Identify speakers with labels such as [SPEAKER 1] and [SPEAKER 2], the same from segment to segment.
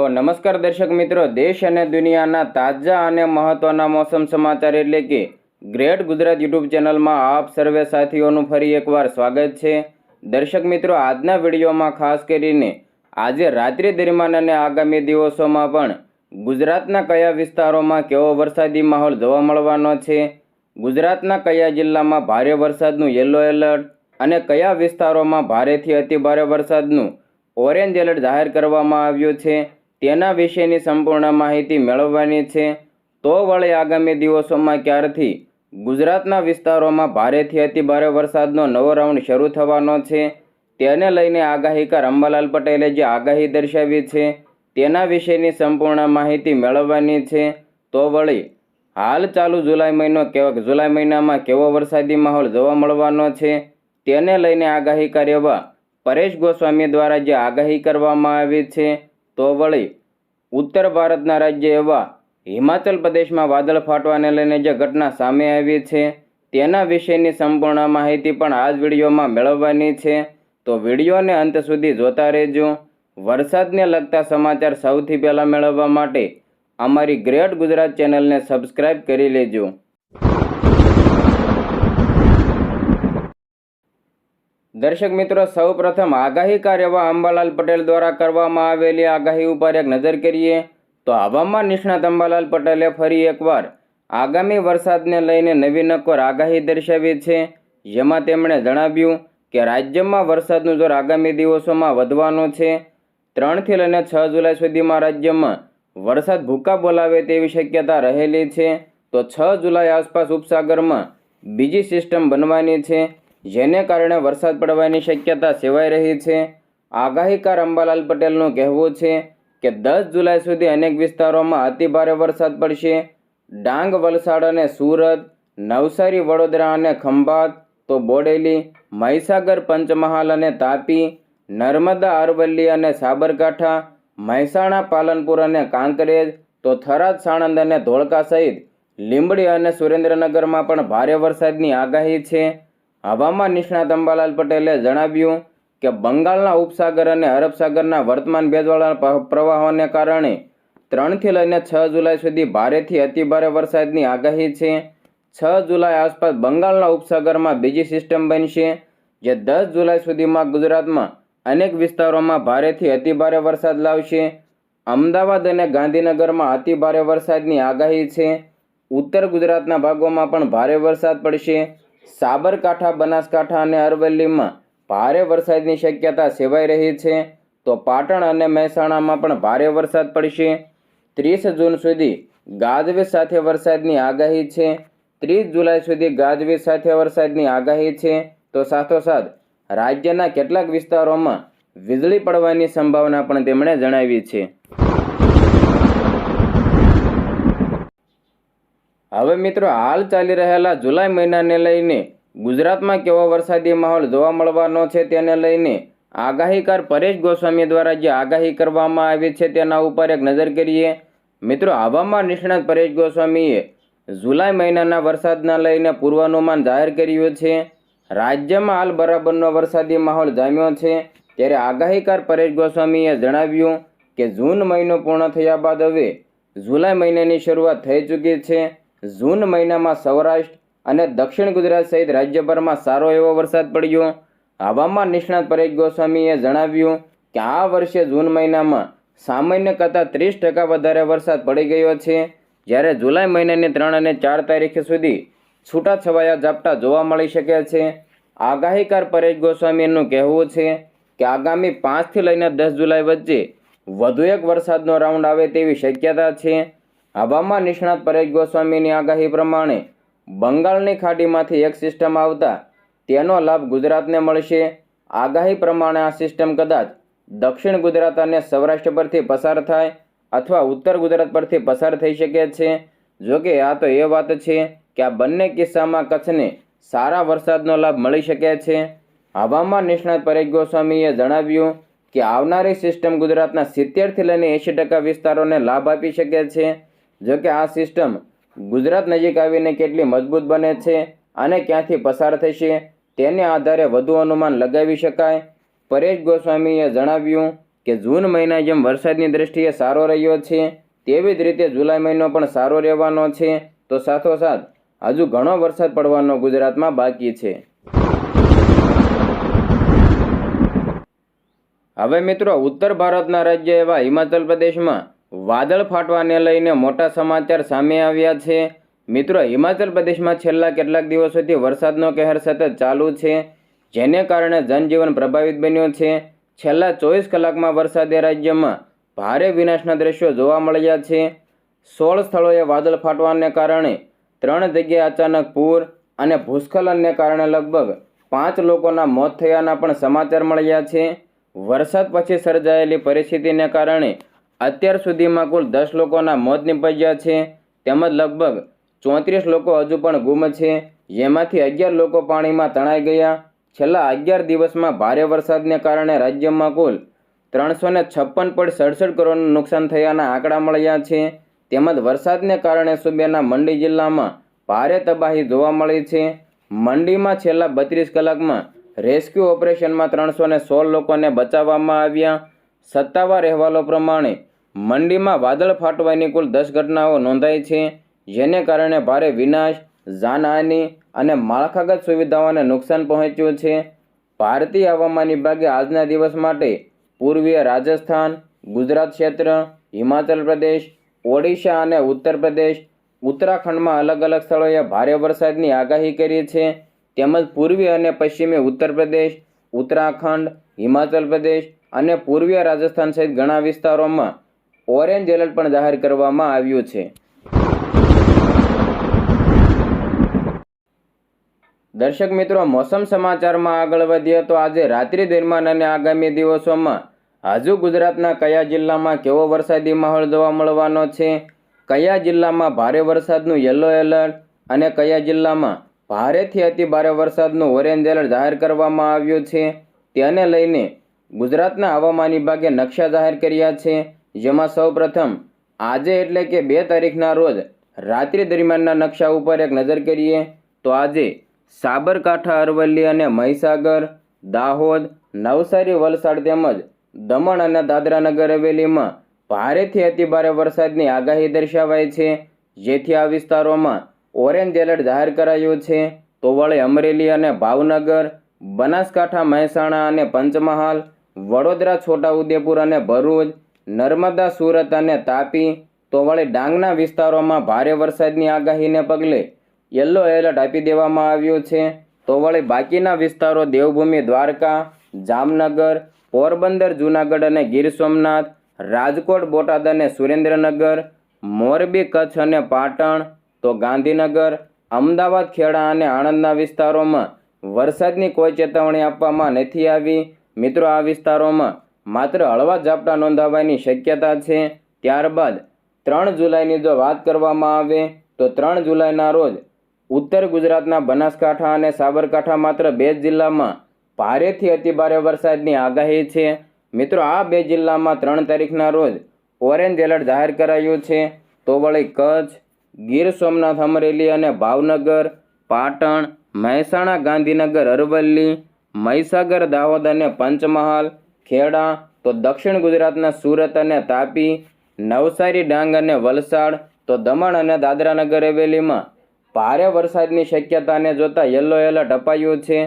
[SPEAKER 1] તો નમસ્કાર દર્શક મિત્રો, દેશ અને દુનિયાના તાજા અને મહત્વના મોસમ સમાચાર એટલે કે ગ્રેટ ગુજરાત યુટ્યુબ ચેનલમાં આપ સર્વે સાથીઓનું ફરી એકવાર સ્વાગત છે. દર્શક મિત્રો, આજના વિડીયોમાં ખાસ કરીને આજે રાત્રિ દરમિયાન અને આગામી દિવસોમાં પણ ગુજરાતના કયા વિસ્તારોમાં કેવો વરસાદી માહોલ જોવા મળવાનો છે, ગુજરાતના કયા જિલ્લામાં ભારે વરસાદનું યલો એલર્ટ અને કયા વિસ્તારોમાં ભારેથી અતિભારે વરસાદનું ઓરેન્જ એલર્ટ જાહેર કરવામાં આવ્યું છે તેના વિશેની સંપૂર્ણ માહિતી મેળવવાની છે. તો વળી આગામી દિવસોમાં ક્યારથી? ગુજરાતના વિસ્તારોમાં ભારેથી અતિભારે વરસાદનો નવો રાઉન્ડ શરૂ થવાનો છે. તેને લઈને આગાહીકાર અંબાલાલ પટેલે જે આગાહી દર્શાવી છે, તેના વિશેની સંપૂર્ણ માહિતી મેળવવાની છે. તો વળી, હાલ ચાલુ જુલાઈ મહિનો કેવા, જુલાઈ મહિનામાં કેવો વરસાદી માહોલ જોવા મળવાનો છે? તેને લઈને આગાહીકાર એવા પરેશ ગોસ્વામી દ્વારા જે આગાહી કરવામાં આવી છે. તો વળી, ઉત્તર ભારતના રાજ્ય એવા હિમાચલ પ્રદેશમાં વાદળ ફાટવાને લઈને જે ઘટના સામે આવી છે, તેના વિશેની સંપૂર્ણ માહિતી પણ આ જ વિડીયોમાં મેળવવાની છે. તો વિડીયોને અંત સુધી જોતા રહેજો. વરસાદને લગતા સમાચાર સૌથી પહેલાં મેળવવા માટે અમારી ગ્રેટ ગુજરાત ચેનલને સબસ્ક્રાઇબ કરી લેજો. દર્શક મિત્રો, સૌપ્રથમ આગાહીકાર એવા અંબાલાલ પટેલ દ્વારા કરવામાં આવેલી આગાહી ઉપર એક નજર કરીએ તો હવામાન નિષ્ણાત અંબાલાલ પટેલે ફરી એકવાર આગામી વરસાદને લઈને નવી નક્કોર આગાહી દર્શાવી છે. જેમાં તેમણે જણાવ્યું કે રાજ્યમાં વરસાદનું જોર આગામી દિવસોમાં વધવાનું છે. ત્રણથી લઈને છ જુલાઈ સુધીમાં રાજ્યમાં વરસાદ ભૂકા બોલાવે તેવી શક્યતા રહેલી છે. તો છ જુલાઈ આસપાસ ઉપસાગરમાં બીજી સિસ્ટમ બનવાની છે. જેને કારણે વરસાદ પડવાની શક્યતા સેવાઈ રહી છે. આગાહીકાર અંબાલાલ પટેલનું કહેવું છે કે દસ જુલાઈ સુધી અનેક વિસ્તારોમાં અતિભારે વરસાદ પડશે. ડાંગ, વલસાડ અને સુરત, નવસારી, વડોદરા અને ખંભાત, તો બોડેલી, મહીસાગર, પંચમહાલ અને તાપી, નર્મદા, અરવલ્લી અને સાબરકાંઠા, મહેસાણા, પાલનપુર અને કાંકરેજ, તો થરાદ, સાણંદ અને ધોળકા સહિત લીંબડી અને સુરેન્દ્રનગરમાં પણ ભારે વરસાદની આગાહી છે. હવામાન નિષ્ણાત અંબાલાલ પટેલે જણાવ્યું કે બંગાળના ઉપસાગર અને અરબ સાગરના વર્તમાન ભેજવાળા પ્રવાહોને કારણે ત્રણથી લઈને છ જુલાઈ સુધી ભારેથી અતિભારે વરસાદની આગાહી છે. છ જુલાઈ આસપાસ બંગાળના ઉપસાગરમાં બીજી સિસ્ટમ બનશે, જે દસ જુલાઈ સુધીમાં ગુજરાતમાં અનેક વિસ્તારોમાં ભારેથી અતિભારે વરસાદ લાવશે. અમદાવાદ અને ગાંધીનગરમાં અતિભારે વરસાદની આગાહી છે. ઉત્તર ગુજરાતના ભાગોમાં પણ ભારે વરસાદ પડશે. સાબરકાંઠા, બનાસકાંઠા અને અરવલ્લીમાં ભારે વરસાદની શક્યતા સેવાઈ રહી છે. તો પાટણ અને મહેસાણામાં પણ ભારે વરસાદ પડશે. ત્રીસ જૂન સુધી ગાજવીજ સાથે વરસાદની આગાહી છે. ત્રીસ જુલાઈ સુધી ગાજવીજ સાથે વરસાદની આગાહી છે. તો સાથોસાથ રાજ્યના કેટલાક વિસ્તારોમાં વીજળી પડવાની સંભાવના પણ તેમણે જણાવી છે. હવે મિત્રો, હાલ ચાલી રહેલા જુલાઈ મહિનાને લઈને ગુજરાતમાં કેવો વરસાદી માહોલ જોવા મળવાનો છે તેને લઈને આગાહીકાર પરેશ ગોસ્વામી દ્વારા જે આગાહી કરવામાં આવી છે તેના ઉપર એક નજર કરીએ. મિત્રો, હવામાન નિષ્ણાત પરેશ ગોસ્વામીએ જુલાઈ મહિનાના વરસાદના લઈને પૂર્વાનુમાન જાહેર કર્યું છે. રાજ્યમાં હાલ બરાબરનો વરસાદી માહોલ જામ્યો છે. ત્યારે આગાહીકાર પરેશ ગોસ્વામીએ જણાવ્યું કે જૂન મહિનો પૂર્ણ થયા બાદ હવે જુલાઈ મહિનાની શરૂઆત થઈ ચૂકી છે. જૂન મહિનામાં સૌરાષ્ટ્ર અને દક્ષિણ ગુજરાત સહિત રાજ્યભરમાં સારો એવો વરસાદ પડ્યો. હવામાન નિષ્ણાત પરેશ ગોસ્વામીએ જણાવ્યું કે આ વર્ષે જૂન મહિનામાં સામાન્ય કરતાં ત્રીસ ટકા વધારે વરસાદ પડી ગયો છે. જ્યારે જુલાઈ મહિનાની ત્રણ અને ચાર તારીખે સુધી છૂટાછવાયા ઝાપટા જોવા મળી શકે છે. આગાહીકાર પરેશ ગોસ્વામીનું કહેવું છે કે આગામી પાંચથી લઈને દસ જુલાઈ વચ્ચે વધુ એક વરસાદનો રાઉન્ડ આવે તેવી શક્યતા છે. હવામાન નિષ્ણાત પરેશ ગોસ્વામીની આગાહી પ્રમાણે બંગાળની ખાડીમાંથી એક સિસ્ટમ આવતા તેનો લાભ ગુજરાતને મળશે. આગાહી પ્રમાણે આ સિસ્ટમ કદાચ દક્ષિણ ગુજરાત અને સૌરાષ્ટ્ર પરથી પસાર થાય અથવા ઉત્તર ગુજરાત પરથી પસાર થઈ શકે છે. જોકે આ તો એ વાત છે કે આ બંને કિસ્સામાં કચ્છને સારા વરસાદનો લાભ મળી શકે છે. હવામાન નિષ્ણાત પરેશ ગોસ્વામીએ જણાવ્યું કે આવનારી સિસ્ટમ ગુજરાતના સિત્તેરથી લઈને એંશી ટકા વિસ્તારોને લાભ આપી શકે છે. જોકે આ સિસ્ટમ ગુજરાત નજીક આવીને કેટલી મજબૂત બને છે અને ક્યાંથી પસાર થશે તેને આધારે વધુ અનુમાન લગાવી શકાય. પરેશ ગોસ્વામીએ જણાવ્યું કે જૂન મહિના જેમ વરસાદની દ્રષ્ટિએ સારો રહ્યો છે, તેવી જ રીતે જુલાઈ મહિનો પણ સારો રહેવાનો છે. તો સાથોસાથ, હજુ ઘણો વરસાદ પડવાનો ગુજરાતમાં બાકી છે. હવે મિત્રો, ઉત્તર ભારતના રાજ્ય એવા હિમાચલ પ્રદેશમાં વાદળ ફાટવાને લઈને મોટા સમાચાર સામે આવ્યા છે. મિત્રો, હિમાચલ પ્રદેશમાં છેલ્લા કેટલાક દિવસોથી વરસાદનો કહેર સતત ચાલુ છે, જેને કારણે જનજીવન પ્રભાવિત બન્યું છે. છેલ્લા ચોવીસ કલાકમાં વરસાદે રાજ્યમાં ભારે વિનાશના દ્રશ્યો જોવા મળ્યા છે. સોળ સ્થળોએ વાદળ ફાટવાને કારણે ત્રણ જગ્યાએ અચાનક પૂર અને ભૂસ્ખલનને કારણે લગભગ પાંચ લોકોના મોત થયાના પણ સમાચાર મળ્યા છે. વરસાદ પછી સર્જાયેલી પરિસ્થિતિને કારણે અત્યાર સુધીમાં કુલ દસ લોકોના મોત નિપજ્યા છે. તેમજ લગભગ ચોત્રીસ લોકો હજુ પણ ગુમ છે. જેમાંથી અગિયાર લોકો પાણીમાં તણાઈ ગયા. છેલ્લા અગિયાર દિવસમાં ભારે વરસાદને કારણે રાજ્યમાં કુલ ત્રણસો ને છપ્પન પોઈન્ટ સડસઠ કરોડનું નુકસાન થયાના આંકડા મળ્યા છે. તેમજ વરસાદને કારણે સુબેના મંડી જિલ્લામાં ભારે તબાહી જોવા મળી છે. મંડીમાં છેલ્લા બત્રીસ કલાકમાં રેસ્ક્યુ ઓપરેશનમાં ત્રણસો ને સોળ લોકોને બચાવવામાં આવ્યા. સત્તાવાર અહેવાલો પ્રમાણે મંડીમાં વાદળ ફાટવાની કુલ દસ ઘટનાઓ નોંધાઈ છે. જેને કારણે ભારે વિનાશ, જાનહાનિ અને માળખાગત સુવિધાઓને નુકસાન પહોંચ્યું છે. ભારતીય હવામાન વિભાગે આજના દિવસ માટે પૂર્વીય રાજસ્થાન, ગુજરાત ક્ષેત્ર, હિમાચલ પ્રદેશ, ઓડિશા અને ઉત્તર પ્રદેશ, ઉત્તરાખંડમાં અલગ અલગ સ્થળોએ ભારે વરસાદની આગાહી કરી છે. તેમજ પૂર્વીય અને પશ્ચિમી ઉત્તર પ્રદેશ, ઉત્તરાખંડ, હિમાચલ પ્રદેશ અને પૂર્વીય રાજસ્થાન સહિત ઘણા વિસ્તારોમાં ઓરેન્જ એલર્ટ પણ જાહેર કરવામાં આવ્યું છે. દર્શક મિત્રો, મોસમ સમાચારમાં આગળ વધીએ તો આજે રાત્રિ દરમિયાન અને આગામી દિવસોમાં હજુ ગુજરાતના કયા જિલ્લામાં કેવો વરસાદી માહોલ જોવા મળવાનો છે? કયા જિલ્લામાં ભારે વરસાદનું યલો એલર્ટ અને કયા જિલ્લામાં ભારેથી અતિ ભારે વરસાદનું ઓરેન્જ એલર્ટ જાહેર કરવામાં આવ્યું છે? તેને લઈને ગુજરાતના હવામાન વિભાગે નકશા જાહેર કર્યા છે. જેમાં સૌપ્રથમ, આજે એટલે કે બે તારીખના રોજ રાત્રિ દરમિયાનના નકશા ઉપર એક નજર કરીએ, તો આજે સાબરકાંઠા, અરવલ્લી અને મહીસાગર, દાહોદ, નવસારી, વલસાડ તેમજ દમણ અને દાદરાનગર હવેલીમાં ભારેથી અતિભારે વરસાદની આગાહી દર્શાવાઈ છે. જેથી આ વિસ્તારોમાં ઓરેન્જ એલર્ટ જાહેર કરાયું છે. તો વળી અમરેલી અને ભાવનગર, બનાસકાંઠા, મહેસાણા અને પંચમહાલ, વડોદરા, છોટાઉદેપુર અને ભરૂચ નર્મદા સુરત અને તાપી તો વળી ડાંગના વિસ્તારોમાં ભારે વરસાદની આગાહીને પગલે યલો એલર્ટ આપી દેવામાં આવ્યું છે. તો વળી બાકીના વિસ્તારો દેવભૂમિ, દ્વારકા, જામનગર, પોરબંદર, જૂનાગઢ અને ગીર સોમનાથ, રાજકોટ, બોટાદ અને સુરેન્દ્રનગર, મોરબી, કચ્છ અને પાટણ, તો ગાંધીનગર, અમદાવાદ, ખેડા અને આણંદના વિસ્તારોમાં વરસાદની કોઈ ચેતવણી આપવામાં નથી આવી. મિત્રો, આ વિસ્તારોમાં માત્ર હળવા ઝાપટા નોંધાવાની શક્યતા છે. ત્યારબાદ ત્રણ જુલાઈની જો વાત કરવામાં આવે, તો ત્રણ જુલાઈના રોજ ઉત્તર ગુજરાતના બનાસકાંઠા અને સાબરકાંઠા માત્ર બે જિલ્લામાં ભારેથી અતિભારે વરસાદની આગાહી છે. મિત્રો, આ બે જિલ્લામાં ત્રણ તારીખના રોજ ઓરેન્જ એલર્ટ જાહેર કરાયું છે. તો વળી કચ્છ, ગીર સોમનાથ અમરેલી અને ભાવનગર, પાટણ, મહેસાણા, ગાંધીનગર, અરવલ્લી, મહીસાગર, દાહોદ અને પંચમહાલ ખેડા, તો દક્ષિણ ગુજરાતના સુરત અને તાપી, નવસારી, ડાંગ અને વલસાડ, તો દમણ અને દાદરાનગર હવેલીમાં ભારે વરસાદની શક્યતાને જોતા યલો એલર્ટ અપાયું છે.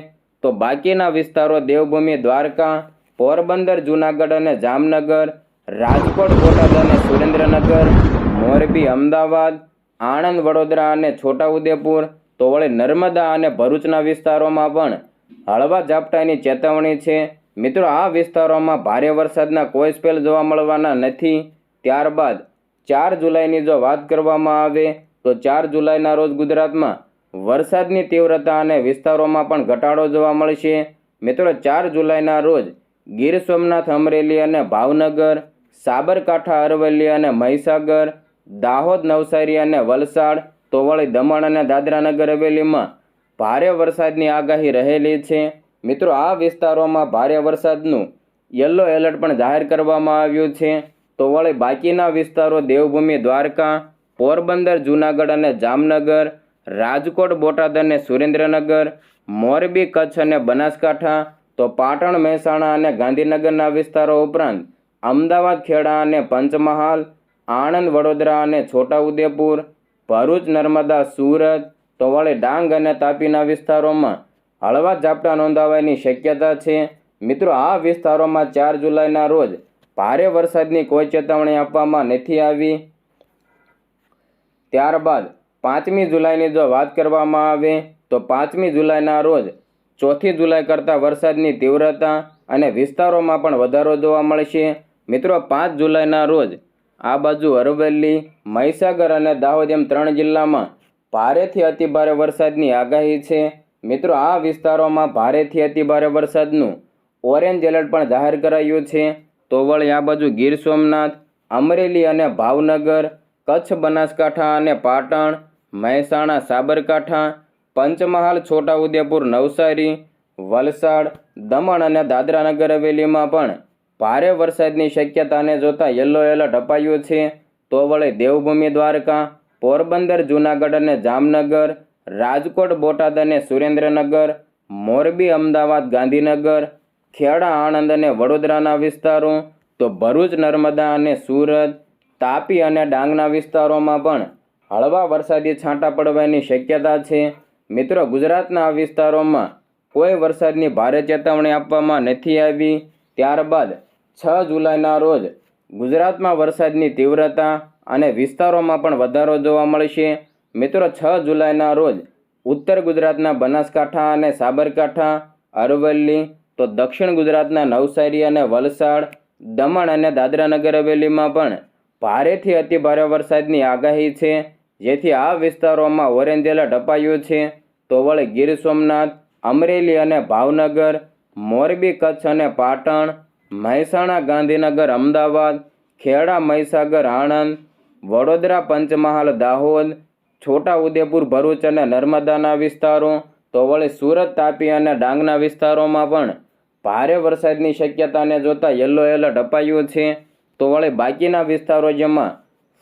[SPEAKER 1] તો બાકીના વિસ્તારો દેવભૂમિ, દ્વારકા, પોરબંદર, જૂનાગઢ અને જામનગર, રાજકોટ, બોટાદ અને સુરેન્દ્રનગર, મોરબી, અમદાવાદ, આણંદ, વડોદરા અને છોટાઉદેપુર, તો વળી નર્મદા અને ભરૂચના વિસ્તારોમાં પણ હળવા ઝાપટાની ચેતવણી છે. મિત્રો, આ વિસ્તારોમાં ભારે વરસાદના કોઈ સ્પેલ જોવા મળવાના નથી. ત્યારબાદ ચાર જુલાઈની જો વાત કરવામાં આવે, તો ચાર જુલાઈના રોજ ગુજરાતમાં વરસાદની તીવ્રતા અને વિસ્તારોમાં પણ ઘટાડો જોવા મળશે. મિત્રો, ચાર જુલાઈના રોજ ગીર સોમનાથ, અમરેલી અને ભાવનગર, સાબરકાંઠા, અરવલ્લી અને મહીસાગર, દાહોદ, નવસારી અને વલસાડ તો વળી દમણ અને દાદરાનગર હવેલીમાં ભારે વરસાદની આગાહી રહેલી છે. મિત્રો, આ વિસ્તારોમાં ભારે વરસાદનું યલો એલર્ટ પણ જાહેર કરવામાં આવ્યું છે. તો વળી બાકીના વિસ્તારો દેવભૂમિ, દ્વારકા, પોરબંદર, જૂનાગઢ અને જામનગર, રાજકોટ, બોટાદ અને સુરેન્દ્રનગર, મોરબી, કચ્છ અને બનાસકાંઠા, તો પાટણ, મહેસાણા અને ગાંધીનગરના વિસ્તારો ઉપરાંત અમદાવાદ, ખેડા અને પંચમહાલ, આણંદ, વડોદરા અને છોટાઉદેપુર, ભરૂચ, નર્મદા, સુરત, તો વળી ડાંગ અને તાપીના વિસ્તારોમાં હળવા ઝાપટા નોંધાવાની શક્યતા છે. મિત્રો, આ વિસ્તારોમાં ચાર જુલાઈના રોજ ભારે વરસાદની કોઈ ચેતવણી આપવામાં નથી આવી. ત્યારબાદ પાંચમી જુલાઈની જો વાત કરવામાં આવે, તો પાંચમી જુલાઈના રોજ ચોથી જુલાઈ કરતાં વરસાદની તીવ્રતા અને વિસ્તારોમાં પણ વધારો જોવા મળશે. મિત્રો, પાંચ જુલાઈના રોજ આ બાજુ અરવલ્લી, મહીસાગર અને દાહોદ એમ ત્રણ જિલ્લામાં ભારેથી અતિભારે વરસાદની આગાહી છે. મિત્રો, આ વિસ્તારોમાં ભારેથી અતિભારે વરસાદનું ઓરેન્જ એલર્ટ પણ જાહેર કરાયું છે. તો વળી આ બાજુ ગીર સોમનાથ, અમરેલી અને ભાવનગર, કચ્છ બનાસકાંઠા અને પાટણ, મહેસાણા, સાબરકાંઠા, પંચમહાલ, છોટાઉદેપુર, નવસારી, વલસાડ, દમણ અને દાદરાનગર હવેલીમાં પણ ભારે વરસાદની શક્યતાને જોતા યલો એલર્ટ અપાયું છે. તો વળી દેવભૂમિ દ્વારકા, પોરબંદર, જૂનાગઢ અને જામનગર રાજકોટ, બોટાદ અને સુરેન્દ્રનગર, મોરબી, અમદાવાદ, ગાંધીનગર, ખેડા, આણંદ અને વડોદરાના વિસ્તારો, તો ભરૂચ, નર્મદા અને સુરત, તાપી અને ડાંગના વિસ્તારોમાં પણ હળવા વરસાદી છાંટા પડવાની શક્યતા છે. મિત્રો, ગુજરાતના વિસ્તારોમાં કોઈ વરસાદની ભારે ચેતવણી આપવામાં નથી આવી. ત્યારબાદ છ જુલાઈના રોજ ગુજરાતમાં વરસાદની તીવ્રતા અને વિસ્તારોમાં પણ વધારો જોવા મળશે. મિત્રો, છ જુલાઈના રોજ ઉત્તર ગુજરાતના બનાસકાંઠા અને સાબરકાંઠા, અરવલ્લી, તો દક્ષિણ ગુજરાતના નવસારી અને વલસાડ, દમણ અને દાદરાનગર હવેલીમાં પણ ભારેથી અતિભારે વરસાદની આગાહી છે. જેથી આ વિસ્તારોમાં ઓરેન્જ એલર્ટ અપાયું છે. તો વળી ગીર સોમનાથ, અમરેલી અને ભાવનગર, મોરબી, કચ્છ અને પાટણ, મહેસાણા, ગાંધીનગર, અમદાવાદ, ખેડા, મહીસાગર, આણંદ, વડોદરા, પંચમહાલ, દાહોદ છોટા ઉદેપુર ભરૂચ અને નર્મદાના વિસ્તારો, તો વળી સુરત, તાપી અને ડાંગના વિસ્તારોમાં પણ ભારે વરસાદની શક્યતાને જોતાં યલો એલર્ટ અપાયું છે. તો વળી બાકીના વિસ્તારો જેમાં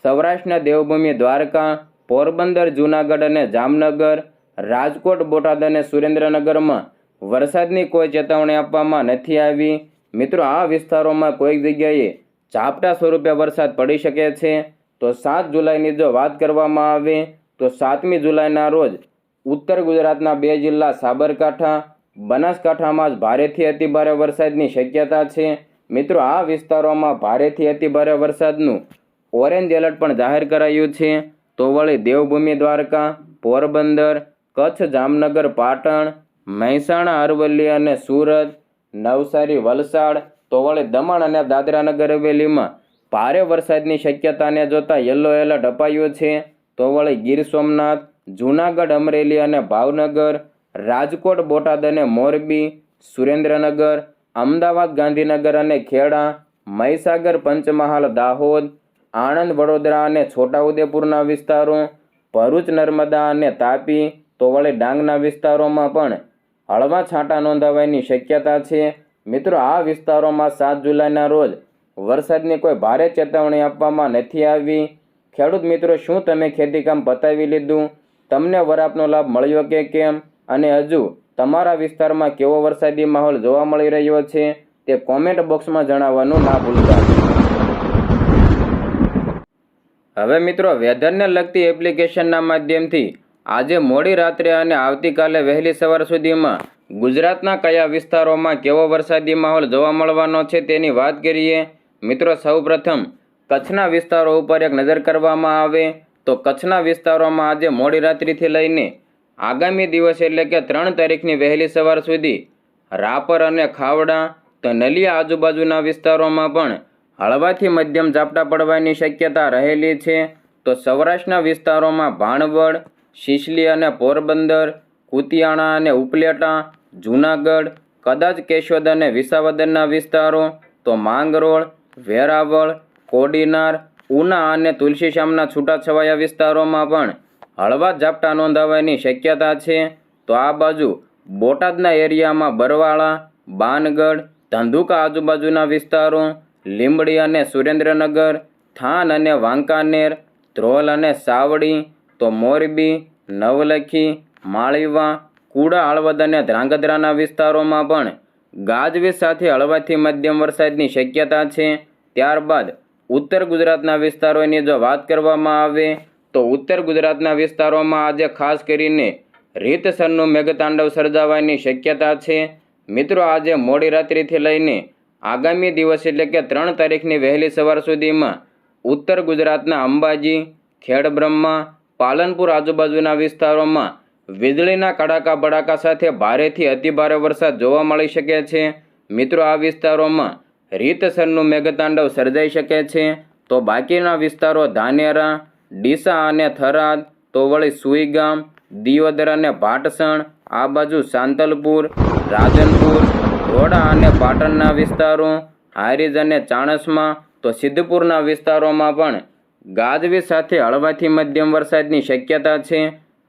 [SPEAKER 1] સૌરાષ્ટ્રના દેવભૂમિ, દ્વારકા, પોરબંદર, જૂનાગઢ અને જામનગર, રાજકોટ, બોટાદ અને સુરેન્દ્રનગરમાં વરસાદની કોઈ ચેતવણી આપવામાં નથી આવી. મિત્રો, આ વિસ્તારોમાં કોઈક જગ્યાએ ઝાપટા સ્વરૂપે વરસાદ પડી શકે છે. તો સાત જુલાઈની જો વાત કરવામાં આવે તો સાતમી જુલાઈના રોજ ઉત્તર ગુજરાતના બે જિલ્લા સાબરકાંઠા, બનાસકાંઠામાં જ ભારેથી અતિભારે વરસાદની શક્યતા છે. મિત્રો, આ વિસ્તારોમાં ભારેથી અતિભારે વરસાદનું ઓરેન્જ એલર્ટ પણ જાહેર કરાયું છે. તો વળી દેવભૂમિ દ્વારકા, પોરબંદર, કચ્છ, જામનગર, પાટણ, મહેસાણા, અરવલ્લી અને સુરત, નવસારી, વલસાડ તો વળી દમણ અને દાદરાનગર હવેલીમાં ભારે વરસાદની શક્યતાને જોતાં યલો એલર્ટ અપાયું છે. તો વળી ગીર સોમનાથ, જૂનાગઢ અમરેલી અને ભાવનગર, રાજકોટ, બોટાદ અને મોરબી, સુરેન્દ્રનગર, અમદાવાદ, ગાંધીનગર અને ખેડા, મહીસાગર, પંચમહાલ, દાહોદ, આણંદ, વડોદરા અને છોટાઉદેપુરના વિસ્તારો, ભરૂચ, નર્મદા અને તાપી તો વળી ડાંગના વિસ્તારોમાં પણ હળવા છાંટા નોંધાવાની શક્યતા છે. મિત્રો, આ વિસ્તારોમાં સાત જુલાઈના રોજ વરસાદની કોઈ ભારે ચેતવણી આપવામાં નથી આવી. ખેડૂત મિત્રો, શું તમે ખેતીકામ પતાવી લીધું? તમને વરાપનો લાભ મળ્યો કે કેમ? અને હજુ તમારા વિસ્તારમાં કેવો વરસાદી માહોલ જોવા મળી રહ્યો છે તે કોમેન્ટ બોક્સમાં જણાવવાનું ના ભૂલતા. હવે મિત્રો, વેધરને લગતી એપ્લિકેશનના માધ્યમથી આજે મોડી રાત્રે અને આવતીકાલે વહેલી સવાર સુધીમાં ગુજરાતના કયા વિસ્તારોમાં કેવો વરસાદી માહોલ જોવા મળવાનો છે તેની વાત કરીએ. મિત્રો, સૌપ્રથમ કચ્છના વિસ્તારો ઉપર એક નજર કરવામાં આવે તો કચ્છના વિસ્તારોમાં આજે મોડી રાત્રિથી લઈને આગામી દિવસ એટલે કે ત્રણ તારીખની વહેલી સવાર સુધી રાપર અને ખાવડા તો નલિયા આજુબાજુના વિસ્તારોમાં પણ હળવાથી મધ્યમ ઝાપટા પડવાની શક્યતા રહેલી છે. તો સૌરાષ્ટ્રના વિસ્તારોમાં ભાણવડ, શિશલી અને પોરબંદર, કુતિયાણા અને ઉપલેટા, જૂનાગઢ, કદાચ કેશોદ અને વિસાવદરના વિસ્તારો, તો માંગરોળ, વેરાવળ કોડીનાર, ઉના અને તુલસીશ્યામના છૂટાછવાયા વિસ્તારોમાં પણ હળવા ઝાપટા નોંધાવાની શક્યતા છે. તો આ બાજુ બોટાદના એરિયામાં બરવાળા, બાનગઢ, ધંધુકા આજુબાજુના વિસ્તારો, લીંબડી અને સુરેન્દ્રનગર, થાન અને વાંકાનેર, ધ્રોલ અને સાવડી, તો મોરબી, નવલખી, માળીવા, કુડા, હળવદ અને ધ્રાંગધ્રાના વિસ્તારોમાં પણ ગાજવીજ સાથે હળવાથી મધ્યમ વરસાદની શક્યતા છે. ત્યારબાદ ઉત્તર ગુજરાતના વિસ્તારોની જો વાત કરવામાં આવે તો ઉત્તર ગુજરાતના વિસ્તારોમાં આજે ખાસ કરીને રીતસરનું મેઘતાંડવ સર્જાવાની શક્યતા છે. મિત્રો, આજે મોડી રાત્રિથી લઈને આગામી દિવસ એટલે કે ત્રણ તારીખની વહેલી સવાર સુધીમાં ઉત્તર ગુજરાતના અંબાજી, ખેડબ્રહ્મા, પાલનપુર આજુબાજુના વિસ્તારોમાં વીજળીના કડાકા બડાકા સાથે ભારેથી અતિભારે વરસાદ જોવા મળી શકે છે. મિત્રો, આ વિસ્તારોમાં રીતસરનું મેઘતાંડવ સર્જાઈ શકે છે, તો બાકીના વિસ્તારો ધાનેરા, ડીસા અને થરાદ તો વળી સુઈગામ, દિયોદર અને ભાટસણ, આ બાજુ સાંતલપુર રાધનપુર રોડા અને પાટણના વિસ્તારો, હારીજ અને ચાણસમાં, તો સિદ્ધપુરના વિસ્તારોમાં પણ ગાજવી સાથે હળવાથી મધ્યમ વરસાદની શક્યતા છે,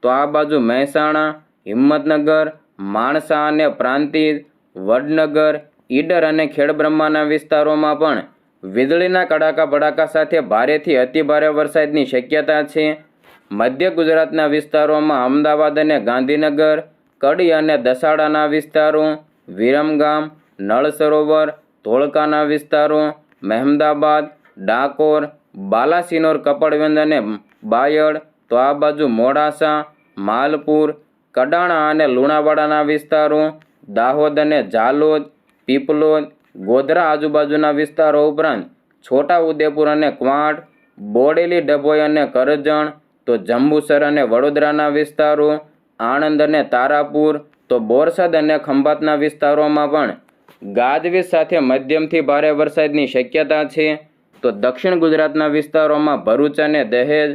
[SPEAKER 1] તો આ બાજુ મહેસાણા, હિંમતનગર, માણસા અને પ્રાંતિજ, વડનગર ઈડર અને ખેડબ્રહ્માના વિસ્તારોમાં પણ વીજળીના કડાકા ભડાકા સાથે ભારેથી અતિભારે વરસાદની શક્યતા છે. મધ્ય ગુજરાતના વિસ્તારોમાં અમદાવાદ અને ગાંધીનગર, કડી અને દસાડાના વિસ્તારો, વિરમગામ નળ સરોવર ધોળકાના વિસ્તારો, મહેમદાબાદ, ડાકોર, બાલાસિનોર કપડવંદ અને બાયડ, તો આ બાજુ મોડાસા, માલપુર, કડાણા અને લુણાવાડાના વિસ્તારો, દાહોદ અને ઝાલોદ પીપલોદ ગોધરા આજુબાજુના વિસ્તારો ઉપરાંત છોટા ઉદેપુર અને ક્વાંટ, બોડેલી ડભોઈ અને કરજણ, તો જંબુસર અને વડોદરાના વિસ્તારો, આણંદ અને તારાપુર, તો બોરસદ અને ખંભાતના વિસ્તારોમાં પણ ગાજવીજ સાથે મધ્યમથી ભારે વરસાદની શક્યતા છે. તો દક્ષિણ ગુજરાતના વિસ્તારોમાં ભરૂચ અને દહેજ,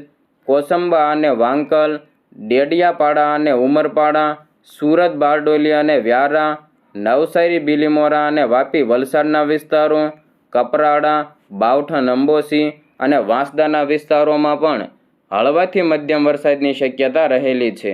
[SPEAKER 1] કોસંબા અને વાંકલ, ડેડિયાપાડા અને ઉમરપાડા, સુરત, બારડોલી અને વ્યારા નવસારી, બિલીમોરા અને વાપી વલસાડના વિસ્તારો, કપરાડા, બાવઠા અંબોસી અને વાંસદાના વિસ્તારોમાં પણ હળવાથી મધ્યમ વરસાદની શક્યતા રહેલી છે.